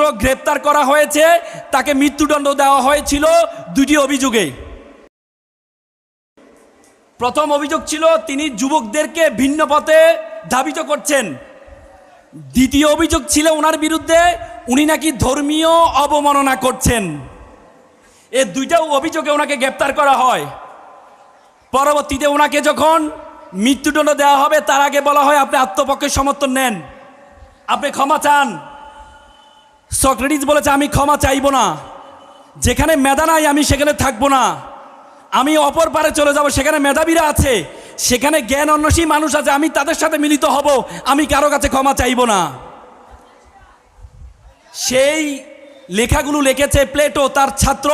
ছাত্র গ্রেপ্তার করা হয়েছে, তাকে মৃত্যুদণ্ড দেওয়া হয়েছিল দুটি অভিযোগে। প্রথম অভিযোগ ছিল, তিনি যুবকদেরকে ভিন্ন পথে ধাবিত করছেন। দ্বিতীয় অভিযোগ ছিল, ওনার বিরুদ্ধে উনি নাকি ধর্মীয় অবমাননা করছেন। এ দুইটা অভিযোগে ওনাকে গ্রেপ্তার করা হয়। পরবর্তীতে ওনাকে যখন মৃত্যুদণ্ড দেওয়া হবে, তার আগে বলা হয়, আপনি আত্মপক্ষের সমর্থন নেন। আপনি ক্ষমা চান। সক্রেটিস বলেছে, আমি ক্ষমা চাইব না। যেখানে মেধা নাই, আমি সেখানে থাকব না। আমি অপর পারে চলে যাব, সেখানে মেধাবীরা আছে। সেখানে জ্ঞান অন্বেষী মানুষ আছে, আমি তাদের সাথে মিলিত হব। আমি কারও কাছে ক্ষমা চাইব না। সেই লেখাগুলো লিখেছে প্লেটো, তার ছাত্র।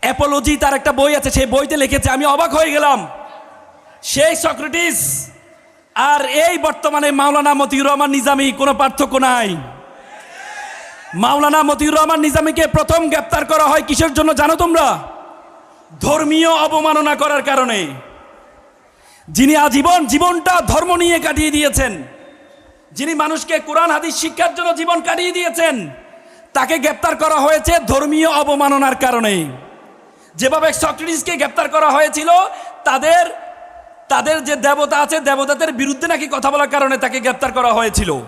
অ্যাপোলজি, তার একটা বই আছে, সেই বইতে লিখেছে, আমি অবাক হয়ে গেলাম। সেই সক্রেটিস আর এই বর্তমানে মাওলানা মতিউর রহমান নিজামী, কোনো পার্থক্য নাই। মাওলানা মতিউর রহমান নিজামীকে প্রথম গ্রেপ্তার করা হয় কিসের জন্য জানো তোমরা? ধর্মীয় অবমাননা করার কারণে। যিনি আজীবন জীবনটা ধর্ম নিয়ে কাটিয়ে দিয়েছেন, যিনি মানুষকে কোরআন, হাদিস, শিক্ষার জন্য জীবন কাটিয়ে দিয়েছেন, তাকে গ্রেপ্তার করা হয়েছে ধর্মীয় অবমাননার কারণে। যেভাবে সক্রেটিসকে গ্রেপ্তার করা হয়েছিল, তাদের তাদের যে দেবতা আছে, দেবতাদের বিরুদ্ধে নাকি কথা বলার কারণে তাকে গ্রেপ্তার করা হয়েছিল।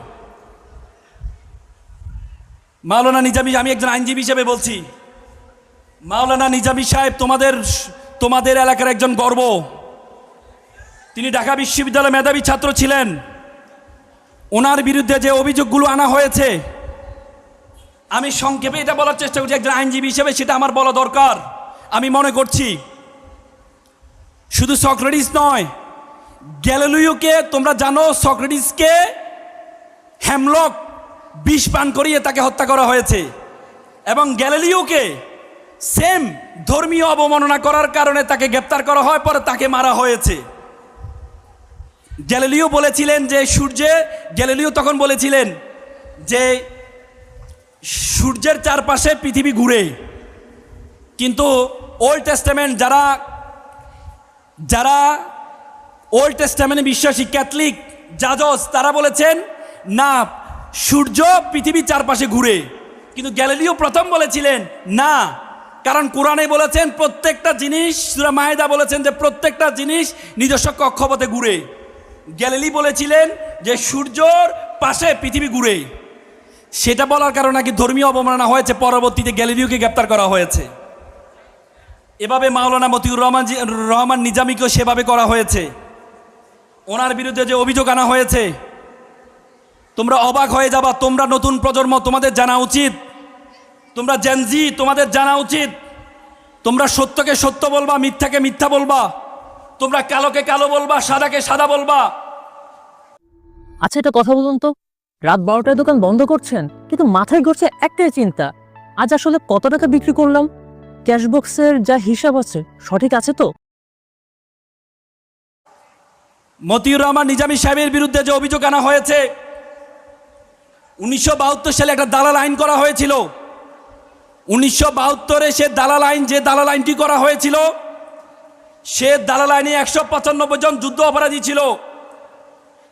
মাওলানা নিজামী, আমি একজন আইনজীবী হিসেবে বলছি। মাওলানা নিজামী সাহেব, তোমাদের তোমাদের এলাকার একজন গর্ব। তিনি ঢাকা বিশ্ববিদ্যালয়ে মেধাবী ছাত্র ছিলেন। ওনার বিরুদ্ধে যে অভিযোগগুলো আনা হয়েছে, আমি সংক্ষেপে এটা বলার চেষ্টা করছি, একজন আইনজীবী হিসেবে সেটা আমার বলা দরকার। আমি মনে করছি, শুধু সক্রেটিস নয়, গ্যালিলিওকে তোমরা জানো, সক্রেটিসকে হ্যামলক বিষ পান করিয়ে তাকে হত্যা করা হয়েছে। এবং গ্যালিলিওকে সেম ধর্মীয় অবমাননা করার কারণে তাকে গ্রেপ্তার করা হয় পরে তাকে মারা হয়েছে। গ্যালিলিও বলেছিলেন যে, সূর্যে, গ্যালিলিও তখন বলেছিলেন যে, সূর্যের চারপাশে পৃথিবী ঘুরে। কিন্তু ওল্ড টেস্টামেন্ট যারা যারা ওল্ড টেস্টামেন্টে বিশ্বাসী ক্যাথলিক জাজস তারা বলেছেন, না সূর্য পৃথিবীর চারপাশে ঘুরে। কিন্তু গ্যালিলিও প্রথম বলেছিলেন, না। কারণ কোরআনে বলেছেন, প্রত্যেকটা জিনিস, সুরা মায়েদা বলেছেন, যে প্রত্যেকটা জিনিস নিজস্ব কক্ষপথে ঘুরে। গ্যালিলি বলেছিলেন যে সূর্যর পাশে পৃথিবী ঘুরে। সেটা বলার কারণে নাকি ধর্মীয় অবমাননা হয়েছে, পরবর্তীতে গ্যালিলিওকে গ্রেপ্তার করা হয়েছে। এভাবে মাওলানা মতিউর রহমান রহমান নিজামীকেও সেভাবে করা হয়েছে। ওনার বিরুদ্ধে যে অভিযোগ আনা হয়েছে তোমরা অবাক হয়ে যাবা তোমরা নতুন প্রজন্ম তোমাদের জানা উচিত। তোমরা জেনজি তোমাদের জানা উচিত। তোমরা সত্যকে সত্য বলবা মিথ্যাকে মিথ্যা বলবা। তোমরা কালোকে কালো বলবা সাদাকে সাদা বলবা। আচ্ছা এটা কথা বলুন তো। রাত বারোটায় দোকান বন্ধ করছেন কিন্তু মাথায় ঘুরছে একটাই চিন্তা। আজ আসলে কত টাকা বিক্রি করলাম? ক্যাশবক্সের যা হিসাব আছে সঠিক আছে তো? মতিউর রহমান নিজামী সাহেবের বিরুদ্ধে যে অভিযোগ আনা হয়েছে উনিশশো বাহাত্তর সালে একটা দালাল আইন করা হয়েছিল। উনিশশো বাহাত্তরে সে দালাল আইন, যে দালাল আইনটি করা হয়েছিল, সে দালাল আইনে একশো পঁচানব্বই জন যুদ্ধ অপরাধী ছিল।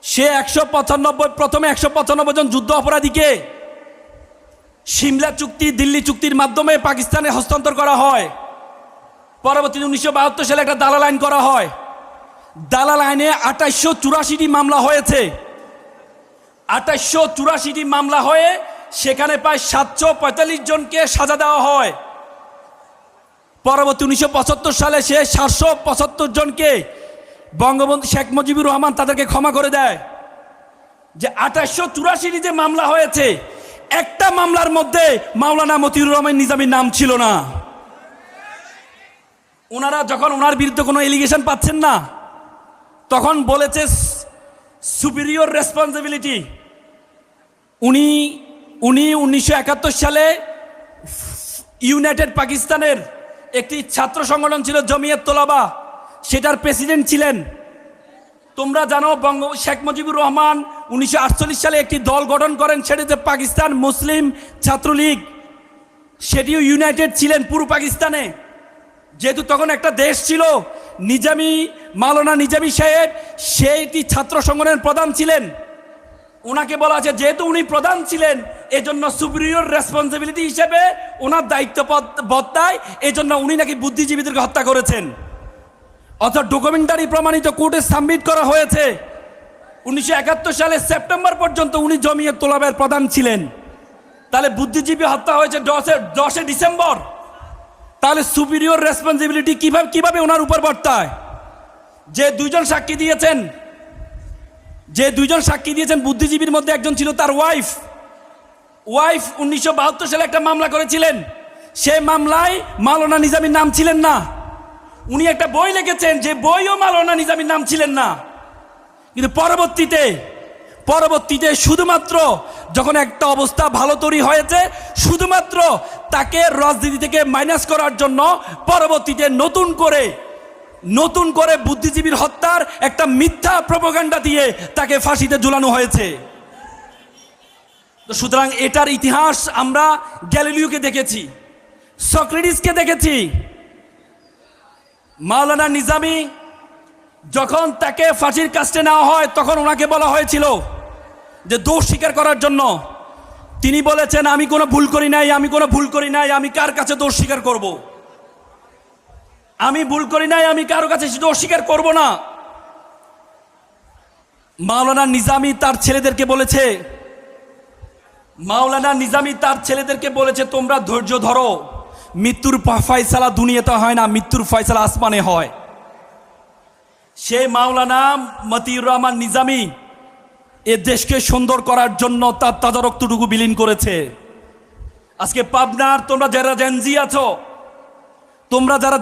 সে একশো পঁচানব্বই, প্রথমে একশো পঁচানব্বই জন যুদ্ধ অপরাধীকে সিমলা চুক্তি, দিল্লি চুক্তির মাধ্যমে পাকিস্তানে হস্তান্তর করা হয়। পরবর্তীতে উনিশশো বাহাত্তর সালে একটা দালাল আইন করা হয়। দালাল আইনে আঠাইশশো চুরাশিটি মামলা হয়েছে। আঠাইশশো চুরাশিটি মামলা হয়ে সেখানে প্রায় সাতশো পঁয়তাল্লিশ জনকে সাজা দেওয়া হয়। পরবর্তী উনিশশো পঁচাত্তর সালে সে সাতশো পঁচাত্তর জনকে বঙ্গবন্ধু শেখ মুজিবুর রহমান তাদেরকে ক্ষমা করে দেয়। যে আঠাশশো চুরাশিটি যে মামলা হয়েছে, একটা মামলার মধ্যে মাওলানা মতিউর রহমান নিজামীর নাম ছিল না। ওনারা যখন ওনার বিরুদ্ধে কোনো এলিগেশন পাচ্ছেন না, তখন বলেছে সুপিরিয়র রেসপন্সিবিলিটি। উনি উনি উনিশশো একাত্তর সালে ইউনাইটেড পাকিস্তানের একটি ছাত্র সংগঠন ছিল জমিয়ত তোলাবা। সেটার প্রেসিডেন্ট ছিলেন। তোমরা জানো বঙ্গ, শেখ মুজিবুর রহমান উনিশশো আটচল্লিশ সালে একটি দল গঠন করেন সেটিতে পাকিস্তান মুসলিম ছাত্রলীগ। সেটিও ইউনাইটেড ছিলেন পুরো পাকিস্তানে। যেহেতু তখন একটা দেশ ছিল, নিজামি, মাওলানা নিজামি সাহেব, সেইটি ছাত্র সংগঠনের প্রধান ছিলেন। ওনাকে বলা আছে, যেহেতু উনি প্রধান ছিলেন, এজন্য সুপিরিয়র রেসপন্সিবিলিটি হিসেবে ওনার দায়িত্ব বত্তায় এজন্য উনি নাকি বুদ্ধিজীবীদেরকে হত্যা করেছেন। অর্থাৎ ডকুমেন্টারি প্রমাণিত কোর্টে সাবমিট করা হয়েছে। উনিশশো একাত্তর সালে সেপ্টেম্বর পর্যন্ত উনি জমিয়ত তোলাবের প্রধান ছিলেন। তাহলে বুদ্ধিজীবী হত্যা হয়েছে দশে দশে ডিসেম্বর। তাহলে সুপিরিয়র রেসপন্সিবিলিটি কীভাবে কীভাবে ওনার উপর বর্তায়? যে দুইজন সাক্ষী দিয়েছেন যে দুইজন সাক্ষী দিয়েছেন বুদ্ধিজীবীর মধ্যে একজন ছিল তার ওয়াইফ। ওয়াইফ উনিশশো বাহাত্তর সালে একটা মামলা করেছিলেন। সে মামলায় মাওলানা নিজামীর নাম ছিলেন না। উনি একটা বই লিখেছেন, যে বইও মাওলানা নিজামীর নাম ছিলেন না। কিন্তু পরবর্তীতে পরবর্তীতে শুধুমাত্র যখন একটা অবস্থা ভালো তৈরি হয়েছে, শুধুমাত্র তাকে রাজনীতি থেকে মাইনাস করার জন্য পরবর্তীতে নতুন করে নতুন করে বুদ্ধিজীবীর হত্যার একটা মিথ্যা প্রপোগান্ডা দিয়ে তাকে ফাঁসিতে ঝুলানো হয়েছে। তো সুতরাং এটার ইতিহাস আমরা গ্যালিলিওকে দেখেছি, সক্রেটিসকে দেখেছি। মাওলানা নিজামি যখন তাকে ফাঁসির কাস্টে নেওয়া হয়, তখন ওনাকে বলা হয়েছিল যে দোষ স্বীকার করার জন্য। তিনি বলেছেন, আমি কোনো ভুল করি নাই, আমি কোনো ভুল করি নাই, আমি কার কাছে দোষ স্বীকার করব? আমি ভুল করি নাই, আমি কারও কাছে দোষ স্বীকার করব না। মাওলানা নিজামী তার ছেলেদেরকে বলেছে, মাওলানা নিজামী তার ছেলেদেরকে বলেছে, তোমরা ধৈর্য ধরো, মৃত্যুর ফয়সালা দুনিয়াতে হয় না, মৃত্যুর ফয়সালা আসমানে হয়। সেই মাওলানা মতিউর রহমান নিজামী এ দেশকে সুন্দর করার জন্য তার তাজা রক্তটুকু বিলীন করেছে। আজকে পাবনার তোমরা যারা জেনজি আছো, তোমরা যারা